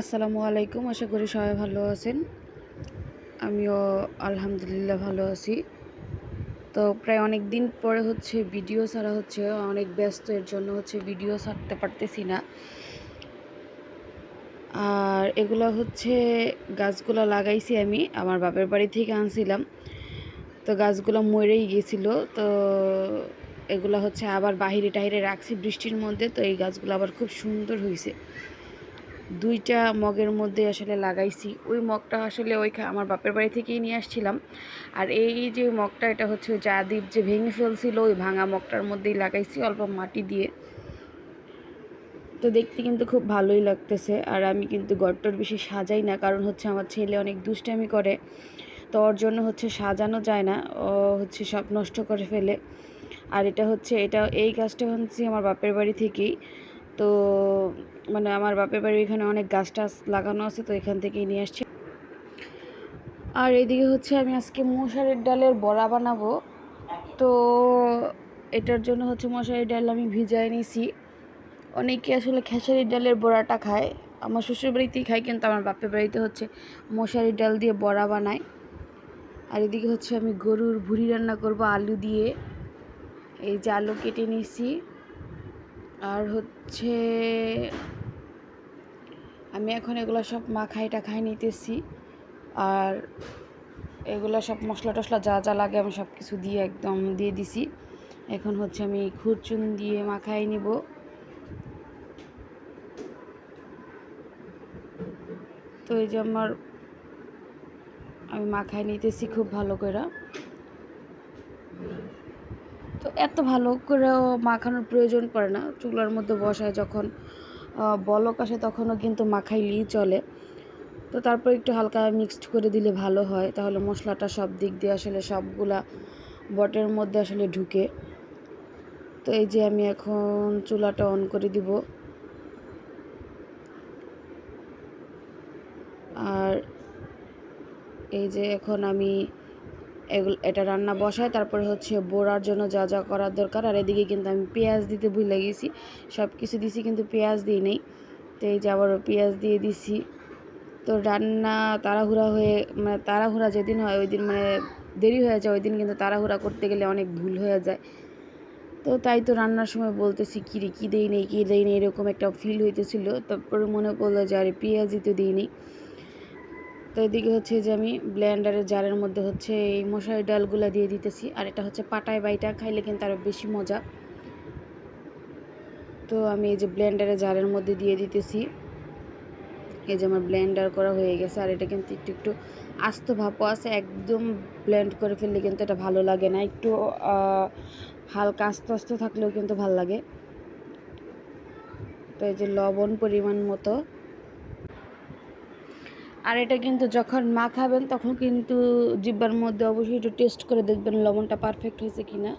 আসসালামু আলাইকুম, আশা করি সবাই ভালো আছেন। আমিও আলহামদুলিল্লাহ ভালো আছি। তো প্রায় অনেক দিন পরে হচ্ছে ভিডিও ছাড়া হচ্ছে, অনেক ব্যস্ত এর জন্য হচ্ছে ভিডিও ছাড়তে পারতেছি না। আর এগুলো হচ্ছে গাছগুলো লাগাইছি আমি, আমার বাপের বাড়ি থেকে আনছিলাম। তো গাছগুলো মরেই গেছিল, তো এগুলো হচ্ছে আবার বাহিরে টাহিরে রাখছি বৃষ্টির মধ্যে, তো এই গাছগুলো আবার খুব সুন্দর হয়েছে দুইটা মগের মধ্যে আসলে লাগাইছি। ওই মগটা আসলে ওই আমার বাপের বাড়ি থেকেই নিয়ে আসছিলাম। আর এই যে মগটা, এটা হচ্ছে জাদীপ যে ভেঙে ফেলছিল, ওই ভাঙা মগটার মধ্যেই লাগাইছি অল্প মাটি দিয়ে। তো দেখতে কিন্তু খুব ভালোই লাগতেছে। আর আমি কিন্তু গড়টর বেশি সাজাই না, কারণ হচ্ছে আমার ছেলে অনেক দুষ্টামি করে। তো ওর জন্য হচ্ছে সাজানো যায় না, ও হচ্ছে সব নষ্ট করে ফেলে। আর এটা হচ্ছে, এটা এই গাছটা হচ্ছে আমার বাপের বাড়ি থেকেই। তো মানে আমার বাপের বাড়ির এখানে অনেক গাছ টাছ লাগানো আছে, তো এখান থেকেই নিয়ে আসছি। আর এদিকে হচ্ছে আমি আজকে মশারির ডালের বড়া বানাবো। তো এটার জন্য হচ্ছে মশারির ডাল আমি ভিজায় নিয়েছি অনেকে আসলে খেসারির ডালের বড়াটা খায়, আমার শ্বশুর বাড়িতেই খায়, কিন্তু আমার বাপের বাড়িতে হচ্ছে মশারির ডাল দিয়ে বড়া বানায়। আর এদিকে হচ্ছে আমি গরুর ভুড়ি রান্না করব আলু দিয়ে। এই যে আলু কেটে নিয়েছি আর হচ্ছে আমি এখন এগুলো সব মাখাই টাখাই নিতেছি। আর এগুলো সব মশলা টশলা যা যা লাগে আমি সব কিছু দিয়ে একদম দিয়ে দিছি। এখন হচ্ছে আমি খুরচুন দিয়ে মাখাই নিব। তো এই যে আমার, আমি মাখাই নিতেছি খুব ভালো করে এত ভালো করেও মাখানোর প্রয়োজন পড়ে না। চুলার মধ্যে বসায় যখন বলক আসে তখনও কিন্তু মাখাইলেই চলে। তো তারপর একটু হালকা মিক্সড করে দিলে ভালো হয়। তাহলে মশলাটা সব দিক দিয়ে আসলে সবগুলা বটের মধ্যে আসলে ঢুকে। তো এই যে আমি এখন চুলাটা অন করে দিব। আর এই যে এখন আমি এগুলো, এটা রান্না বসায়, তারপরে হচ্ছে বোড়ার জন্য যা যা করার দরকার, আর এদিকে কিন্তু আমি পেঁয়াজ দিতে ভুলে গেছি সব কিছু দিছি কিন্তু পেঁয়াজ দিই নেই, তো এই যে আবারও পেঁয়াজ দিয়ে দিছি, তো রান্না তাড়াহুড়া হয়ে মানে তাড়াহুড়া যেদিন হয় ওই দিন মানে দেরি হয়ে যায়, ওই দিন কিন্তু তাড়াহুড়া করতে গেলে অনেক ভুল হয়ে যায়, তো তাই তো রান্নার সময় বলতেছি, কী রে, কী দেই নেই, কী দেই নেই? এরকম একটা ফিল হইতেছিল, তারপরে মনে পড়ল যে আরে পেঁয়াজই তো দিই নেই তো এদিকে হচ্ছে যে আমি ব্লেন্ডারের জারের মধ্যে হচ্ছে এই মশারি ডালগুলো দিয়ে দিতেছি, আর এটা হচ্ছে পাটায় বাইটা, খাইলে কিন্তু আরও বেশি মজা। তো আমি এই যে ব্লেন্ডারের জারের মধ্যে দিয়ে দিতেছি। এই যে আমার ব্লেন্ডার করা হয়ে গেছে, আর এটা কিন্তু একটু একটু আস্ত ভাপও আছে, একদম ব্লেন্ড করে ফেললে কিন্তু এটা ভালো লাগে না। একটু হালকা আস্তে আস্তে থাকলেও কিন্তু ভালো লাগে। তো এই যে লবণ পরিমাণ মতো আর এটা কিন্তু যখন মাখাবেন তখন কিন্তু জিব্বার মধ্যে অবশ্যই একটু টেস্ট করে দেখবেন লবণটা পারফেক্ট হয়েছে কি না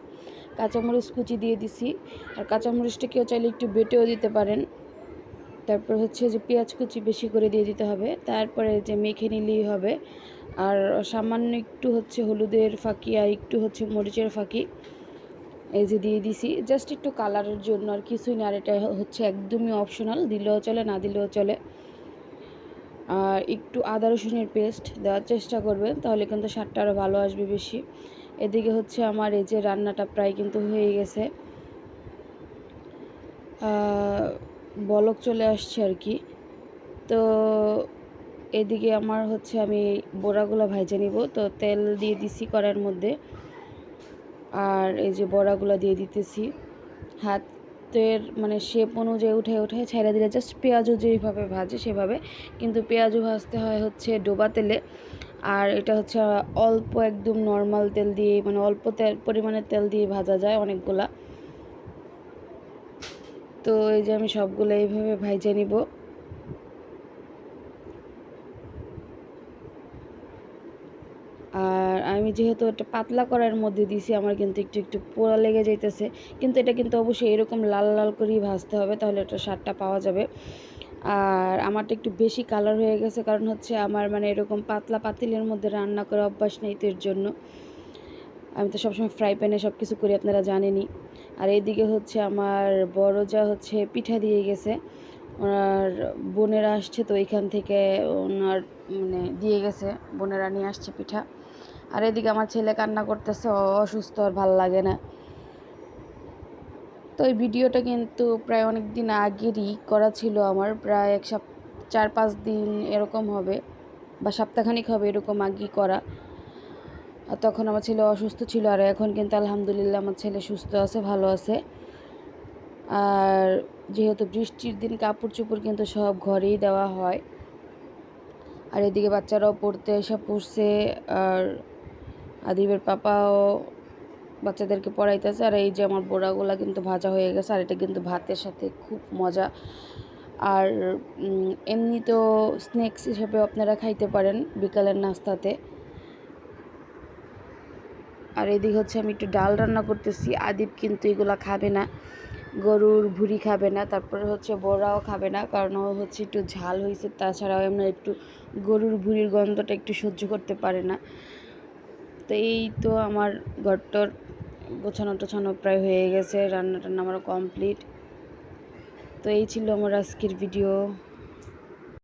কাঁচামরিচ কুচি দিয়ে দিছি। আর কাঁচামরিচটা কেউ চাইলে একটু বেটেও দিতে পারেন। তারপর হচ্ছে যে পেঁয়াজ কুচি বেশি করে দিয়ে দিতে হবে। তারপরে যে মেখে নিলেই হবে। আর সামান্য একটু হচ্ছে হলুদের ফাঁকি আর একটু হচ্ছে মরিচের ফাঁকি এই যে দিয়ে দিছি। জাস্ট একটু কালারের জন্য আর কিছুই না। আর এটা হচ্ছে একদমই অপশনাল দিলেও চলে, না দিলেও চলে। আর একটু আদা রসুনের পেস্ট দেওয়ার চেষ্টা করবেন, তাহলে কিন্তু স্বাদটা আরও ভালো আসবে বেশি। এদিকে হচ্ছে আমার এই যে রান্নাটা প্রায় কিন্তু হয়ে গেছে। বলক চলে আসছে আর কি। তো এদিকে আমার হচ্ছে আমি বড়াগুলো ভাইজে নিব। তো তেল দিয়ে দিছি কড়ার মধ্যে। আর এই যে বড়াগুলো দিয়ে দিতেছি। হাত তের মানে শেপ অনুযায়ী উঠে উঠে ছেড়ে দিলে জাস্ট পেঁয়াজও যেইভাবে ভাজে সেভাবে। কিন্তু পেঁয়াজও ভাজতে হয় হচ্ছে ডোবা তেলে। আর এটা হচ্ছে অল্প একদম নর্মাল তেল দিয়ে মানে অল্প তেল পরিমাণের তেল দিয়ে ভাজা যায় অনেকগুলা। তো এই যে আমি সবগুলো এইভাবে ভাইজে নিব। আর আমি যেহেতু এটা পাতলা করার মধ্যে দিছি, আমার কিন্তু একটু একটু পোড়া লেগে যাইতেছে। কিন্তু এটা কিন্তু অবশ্যই এরকম লাল লাল করেই ভাজতে হবে, তাহলে এটা স্বাদটা পাওয়া যাবে। আর আমারটা একটু বেশি কালার হয়ে গেছে, কারণ হচ্ছে আমার মানে এরকম পাতলা পাতিলের মধ্যে রান্না করা অভ্যাস নেই তো এর জন্য। আমি তো সবসময় ফ্রাই প্যানে সব কিছু করি, আপনারা জানেনই। আর এইদিকে হচ্ছে আমার বড় যা হচ্ছে পিঠা দিয়ে গেছে, ওনার বোনেরা আসছে তো এইখান থেকে ওনার মানে দিয়ে গেছে, বোনেরা নিয়ে আসছে পিঠা। আর এদিকে আমার ছেলে কান্না করতেছে অসুস্থ, আর ভালো লাগে না। তো এই ভিডিওটা কিন্তু প্রায় অনেক দিন আগেরই করা ছিল আমার, প্রায় এক সপ্তাহ চার পাঁচ দিন এরকম হবে, বা সপ্তাহখানিক হবে এরকম আগেই করা। আর তখন আমার ছেলে অসুস্থ ছিল, আর এখন কিন্তু আলহামদুলিল্লাহ আমার ছেলে সুস্থ আছে, ভালো আছে। আর যেহেতু বৃষ্টির দিন কাপড় চোপড় কিন্তু সব ঘরেই দেওয়া হয়। আর এদিকে বাচ্চারাও পড়তে এসে পড়ছে, আর আদিবের পাপাও বাচ্চাদেরকে পড়াইতেছে, আর এই যে আমার বোড়াগুলা কিন্তু ভাজা হয়ে গেছে, আর এটা কিন্তু ভাতের সাথে খুব মজা। আর এমনি তো স্ন্যাক্স হিসেবে আপনারা খাইতে পারেন বিকালের নাস্তাতে। আর এদিকে হচ্ছে আমি একটু ডাল রান্না করতেছি, আদিব কিন্তু এগুলো খাবে না, গরুর ভুড়ি খাবে না, তারপরে হচ্ছে বড়াও খাবে না, কারণ ও হচ্ছে একটু ঝাল হয়েছে তাছাড়াও আমরা একটু গরুর ভুড়ির গন্ধটা একটু সহ্য করতে পারে না। তো এই তো আমার ঘরটর গোছানো টোছানো প্রায় হয়ে গেছে, রান্না টান্না আমার কমপ্লিট তো এই ছিল আমার আজকের ভিডিও